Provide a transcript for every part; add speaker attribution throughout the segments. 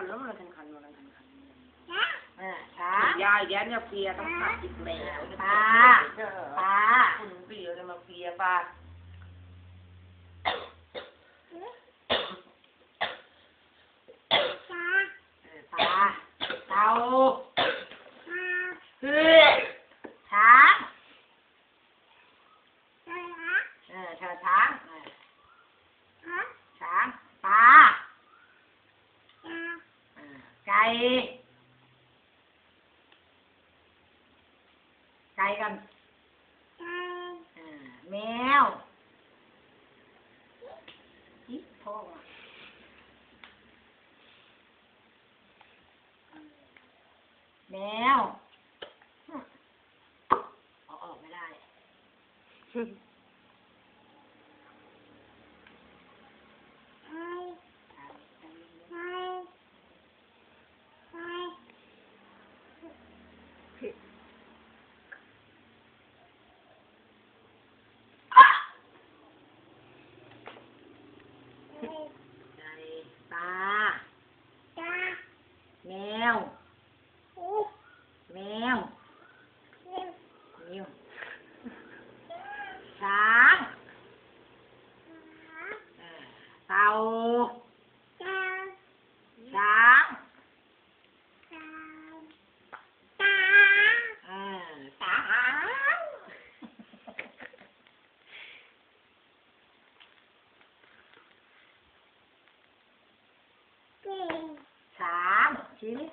Speaker 1: คันล้มเลยคันคันมันคันคัน
Speaker 2: อ่าช้า
Speaker 1: ยายแย้เนี่ยเปียต้องขัดอีกแล้ว
Speaker 2: ปลาปลา
Speaker 1: คุณเปียจะมาเปียปลา
Speaker 2: เออปลาเต่าเฮ้ยช้างเออเธอช้างเออช้างปลาเออ ไก่ไก่กันเออแมวอิท้องอะแมวหึเอาออกไม่ได้ ไก่ปลาแมว แมวนิ้วช้างเออเต่าช้างเออช้างช้างชี้ดิ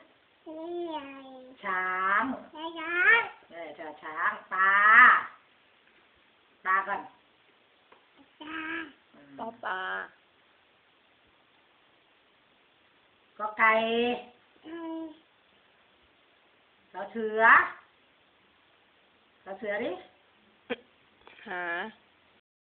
Speaker 2: ช้างเออเธอช้างปลาปลาก่อนอืม
Speaker 3: ปอปลา
Speaker 2: ก็ไก่เราเถือเราเถือดิ
Speaker 3: หา